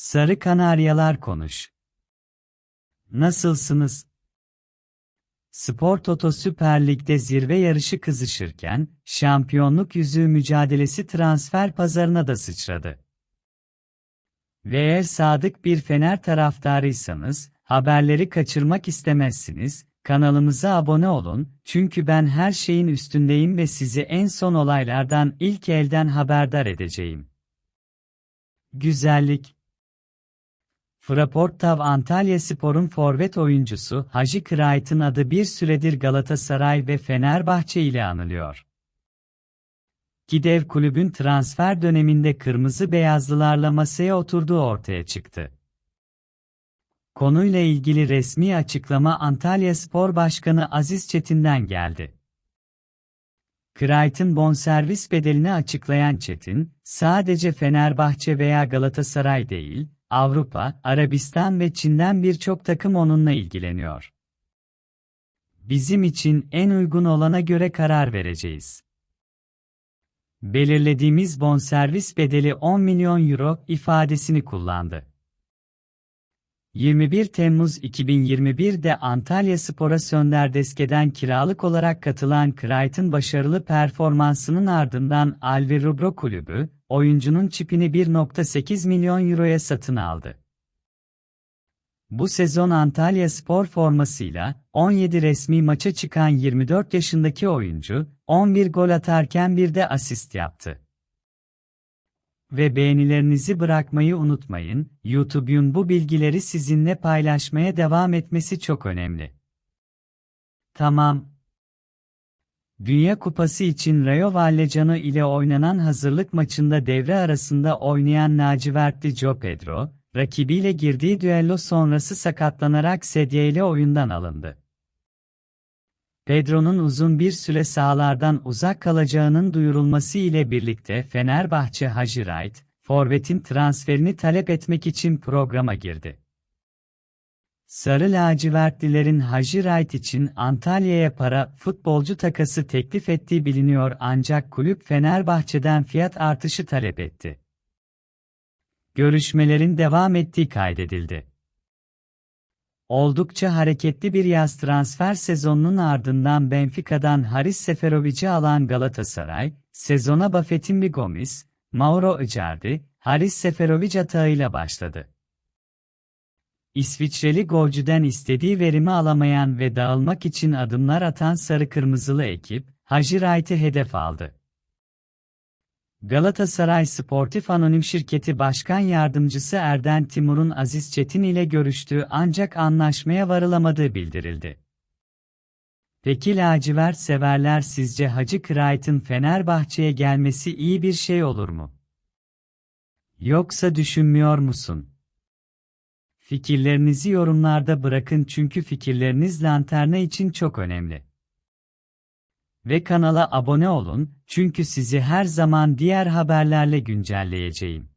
Sarı Kanaryalar konuş. Nasılsınız? Spor Toto Süper Lig'de zirve yarışı kızışırken, şampiyonluk yüzüğü mücadelesi transfer pazarına da sıçradı. Ve eğer sadık bir Fener taraftarıysanız, haberleri kaçırmak istemezsiniz, kanalımıza abone olun, çünkü ben her şeyin üstündeyim ve sizi en son olaylardan ilk elden haberdar edeceğim. Güzellik Fraportav Antalya Spor'un forvet oyuncusu Hacı Kırait'in adı bir süredir Galatasaray ve Fenerbahçe ile anılıyor. Gidev kulübün transfer döneminde kırmızı beyazlılarla masaya oturduğu ortaya çıktı. Konuyla ilgili resmi açıklama Antalya Spor Başkanı Aziz Çetin'den geldi. Kırait'in bonservis bedelini açıklayan Çetin, sadece Fenerbahçe veya Galatasaray değil, Avrupa, Arabistan ve Çin'den birçok takım onunla ilgileniyor. Bizim için en uygun olana göre karar vereceğiz. Belirlediğimiz bonservis bedeli 10 milyon euro ifadesini kullandı. 21 Temmuz 2021'de Antalya Spor'a Sönder Deske'den kiralık olarak katılan Krayt'ın başarılı performansının ardından Alvi Rubro Kulübü, oyuncunun çipini 1.8 milyon euroya satın aldı. Bu sezon Antalya Spor formasıyla 17 resmi maça çıkan 24 yaşındaki oyuncu, 11 gol atarken bir de asist yaptı. Ve beğenilerinizi bırakmayı unutmayın, YouTube'un bu bilgileri sizinle paylaşmaya devam etmesi çok önemli. Tamam. Dünya Kupası için Rayo Vallecano ile oynanan hazırlık maçında devre arasında oynayan lacivertli Joe Pedro, rakibiyle girdiği düello sonrası sakatlanarak sedye ile oyundan alındı. Pedro'nun uzun bir süre sahalardan uzak kalacağının duyurulması ile birlikte Fenerbahçe Hacı Wright, Forvet'in transferini talep etmek için programa girdi. Sarı lacivertlilerin Hacı Wright için Antalya'ya para futbolcu takası teklif ettiği biliniyor ancak kulüp Fenerbahçe'den fiyat artışı talep etti. Görüşmelerin devam ettiği kaydedildi. Oldukça hareketli bir yaz transfer sezonunun ardından Benfica'dan Haris Seferovic'i alan Galatasaray, sezona Buffett'in Gomis, Mauro Icardi, Haris Seferovic atağıyla başladı. İsviçreli golcüden istediği verimi alamayan ve dağılmak için adımlar atan sarı kırmızılı ekip, Wright'ı hedef aldı. Galatasaray Sportif Anonim Şirketi Başkan Yardımcısı Erden Timur'un Aziz Çetin ile görüştüğü ancak anlaşmaya varılamadığı bildirildi. Peki lacivert severler sizce Hacı Kırait'in Fenerbahçe'ye gelmesi iyi bir şey olur mu? Yoksa düşünmüyor musun? Fikirlerinizi yorumlarda bırakın çünkü fikirleriniz lanterna için çok önemli. Ve kanala abone olun, çünkü sizi her zaman diğer haberlerle güncelleyeceğim.